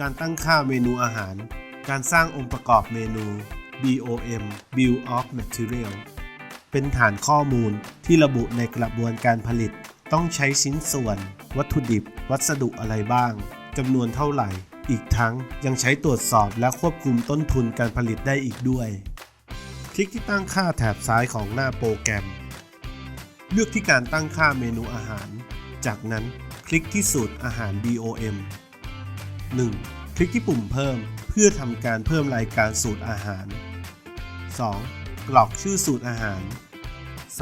การตั้งค่าเมนูอาหาร การสร้างองค์ประกอบเมนู BOM Bill of Material เป็นฐานข้อมูลที่ระบุในกระบวนการผลิต ต้องใช้ชิ้นส่วน วัตถุดิบ วัสดุอะไรบ้างจำนวนเท่าไหร่ อีกทั้งยังใช้ตรวจสอบและควบคุมต้นทุนการผลิตได้อีกด้วย คลิกที่ตั้งค่าแถบซ้ายของหน้าโปรแกรม เลือกที่การตั้งค่าเมนูอาหาร จากนั้นคลิกที่สูตรอาหาร BOM 1. คลิกที่ปุ่มเพิ่มเพื่อทำการเพิ่มรายการสูตรอาหาร 2. กรอกชื่อสูตรอาหาร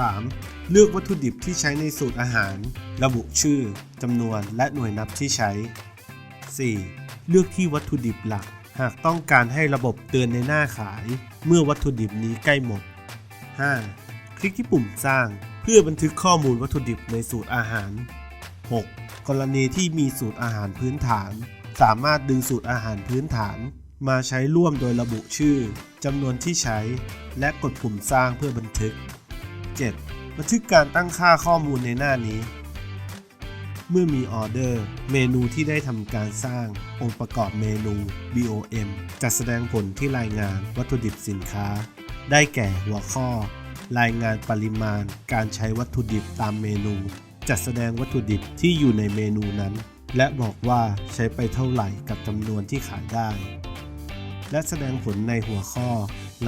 3. เลือกวัตถุดิบที่ใช้ในสูตรอาหาร ระบุชื่อจำนวนและหน่วยนับที่ใช้ 4. เลือกที่วัตถุดิบหลัก หากต้องการให้ระบบเตือนในหน้าขาย เมื่อวัตถุดิบนี้ใกล้หมด 5. คลิกที่ปุ่มสร้าง เพื่อบันทึกข้อมูลวัตถุดิบในสูตรอาหาร 6. กรณีที่มีสูตรอาหารพื้นฐาน สามารถดึงสูตรอาหารพื้นฐาน มาใช้ร่วมโดยระบุชื่อจำนวนที่ใช้ และกดปุ่มสร้างเพื่อบันทึก 7. บันทึกการตั้งค่าข้อมูลในหน้านี้ เมื่อมีออเดอร์ เมนูที่ได้ทำการสร้าง องค์ประกอบเมนู BOM จะแสดงผลที่รายงานวัตถุดิบสินค้า ได้แก่หัวข้อ รายงานปริมาณ การใช้วัตถุดิบตามเมนู จัดแสดงวัตถุดิบที่อยู่ในเมนูนั้น และบอกว่าใช้ไปเท่าไหร่กับจำนวนที่ขายได้ และแสดงผลในหัวข้อ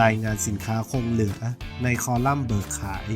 รายงานสินค้าคงเหลือในคอลัมน์เบิกขาย